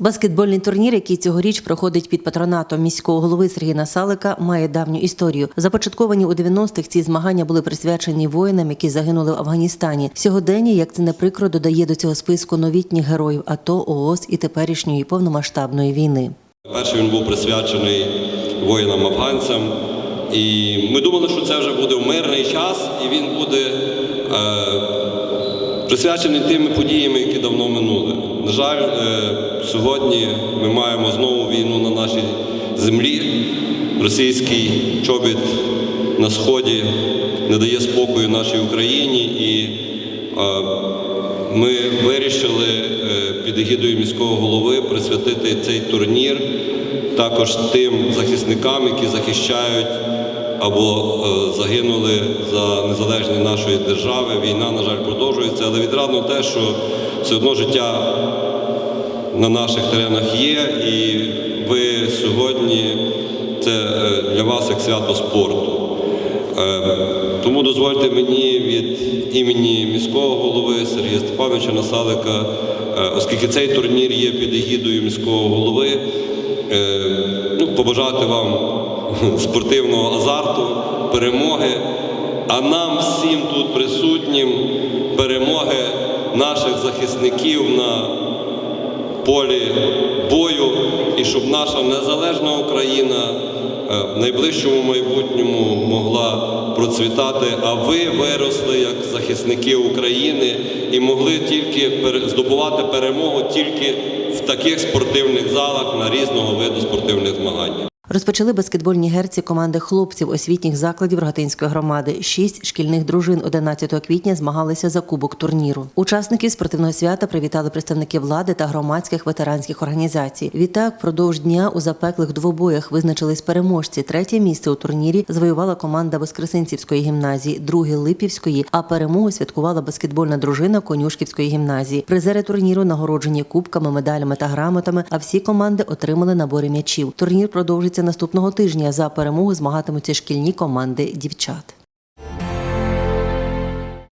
Баскетбольний турнір, який цьогоріч проходить під патронатом міського голови Сергія Насалика, має давню історію. Започатковані у 90-х ці змагання були присвячені воїнам, які загинули в Афганістані. Сьогодення, як це не прикро, додає до цього списку новітніх героїв АТО, ООС і теперішньої повномасштабної війни. Перший він був присвячений воїнам афганцям. І ми думали, що це вже буде в мирний час, і він буде е, присвячений тими подіями, які давно минули. На жаль, е, сьогодні ми маємо знову війну на нашій землі. Російський чобіт на сході не дає спокою нашій Україні і е, ми вирішили е, під егідою міського голови присвятити цей турнір також тим захисникам, які захищають або е, загинули за незалежність нашої держави. Війна, на жаль, продовжується, але відрадно те, що все одно життя на наших теренах є, і ви сьогодні це е, для вас як свято спорту. Е, Тому дозвольте мені від імені міського голови Сергія Степановича Насалика, оскільки цей турнір є під егідою міського голови, ну, побажати вам спортивного азарту, перемоги, а нам всім тут присутнім перемоги наших захисників на полі бою, і щоб наша незалежна Україна е, в найближчому майбутньому могла процвітати, а ви виросли як захисники України і могли тільки здобувати перемогу тільки в таких спортивних залах на різного виду спортивних змагань. Розпочали баскетбольні герці команди хлопців освітніх закладів Рогатинської громади. Шість шкільних дружин 11 квітня змагалися за кубок турніру. Учасників спортивного свята привітали представники влади та громадських ветеранських організацій. Відтак, впродовж дня у запеклих двобоях визначились переможці. Третє місце у турнірі звоювала команда Воскресенцівської гімназії, друге Липівської, а перемогу святкувала баскетбольна дружина Конюшківської гімназії. Призери турніру нагороджені кубками, медалями та грамотами. А всі команди отримали набори м'ячів. Турнір продовжиться наступного тижня. За перемогу змагатимуться шкільні команди дівчат.